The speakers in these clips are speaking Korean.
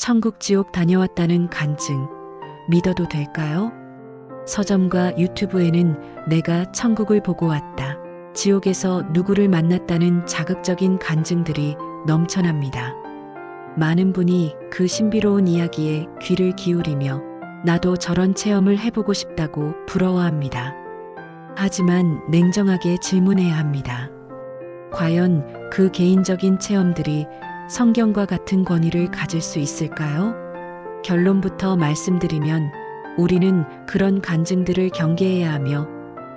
천국 지옥 다녀왔다는 간증 믿어도 될까요? 서점과 유튜브에는 내가 천국을 보고 왔다. 지옥에서 누구를 만났다는 자극적인 간증들이 넘쳐납니다. 많은 분이 그 신비로운 이야기에 귀를 기울이며 나도 저런 체험을 해보고 싶다고 부러워합니다. 하지만 냉정하게 질문해야 합니다. 과연 그 개인적인 체험들이 성경과 같은 권위를 가질 수 있을까요? 결론부터 말씀드리면 우리는 그런 간증들을 경계해야 하며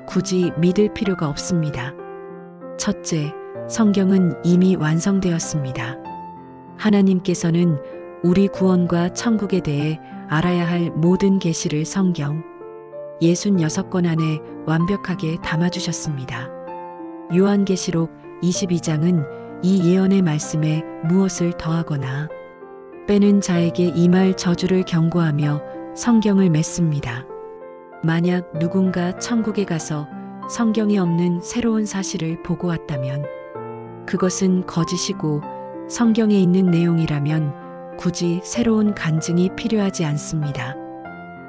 굳이 믿을 필요가 없습니다. 첫째, 성경은 이미 완성되었습니다. 하나님께서는 우리 구원과 천국에 대해 알아야 할 모든 계시를 성경 66권 안에 완벽하게 담아주셨습니다. 요한계시록 22장은 이 예언의 말씀에 무엇을 더하거나 빼는 자에게 임할 저주를 경고하며 성경을 맺습니다. 만약 누군가 천국에 가서 성경에 없는 새로운 사실을 보고 왔다면 그것은 거짓이고 성경에 있는 내용이라면 굳이 새로운 간증이 필요하지 않습니다.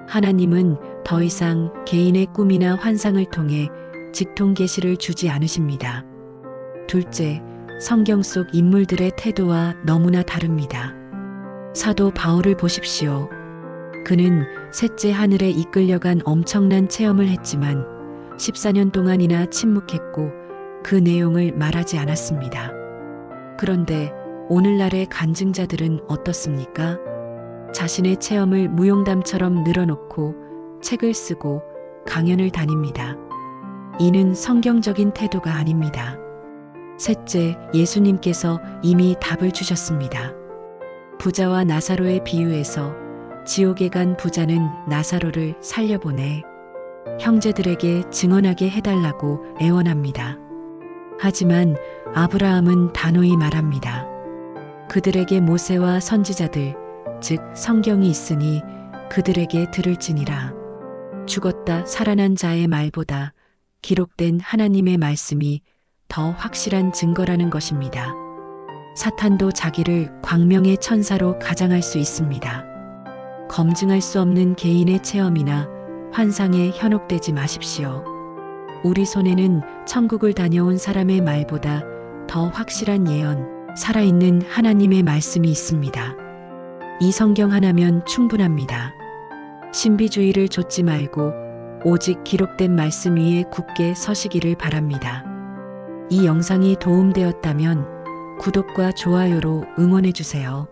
하나님은 더 이상 개인의 꿈이나 환상을 통해 직통 계시를 주지 않으십니다. 둘째, 성경 속 인물들의 태도와 너무나 다릅니다. 사도 바울을 보십시오. 그는 셋째 하늘에 이끌려간 엄청난 체험을 했지만 14년 동안이나 침묵했고 그 내용을 말하지 않았습니다. 그런데 오늘날의 간증자들은 어떻습니까? 자신의 체험을 무용담처럼 늘어놓고 책을 쓰고 강연을 다닙니다. 이는 성경적인 태도가 아닙니다. 셋째, 예수님께서 이미 답을 주셨습니다. 부자와 나사로의 비유에서 지옥에 간 부자는 나사로를 살려보내 형제들에게 증언하게 해달라고 애원합니다. 하지만 아브라함은 단호히 말합니다. 그들에게 모세와 선지자들, 즉 성경이 있으니 그들에게 들을지니라. 죽었다 살아난 자의 말보다 기록된 하나님의 말씀이 더 확실한 증거라는 것입니다. 사탄도 자기를 광명의 천사로 가장할 수 있습니다. 검증할 수 없는 개인의 체험이나 환상에 현혹되지 마십시오. 우리 손에는 천국을 다녀온 사람의 말보다 더 확실한 예언, 살아있는 하나님의 말씀이 있습니다. 이 성경 하나면 충분합니다. 신비주의를 좇지 말고 오직 기록된 말씀 위에 굳게 서시기를 바랍니다. 이 영상이 도움되었다면 구독과 좋아요로 응원해 주세요.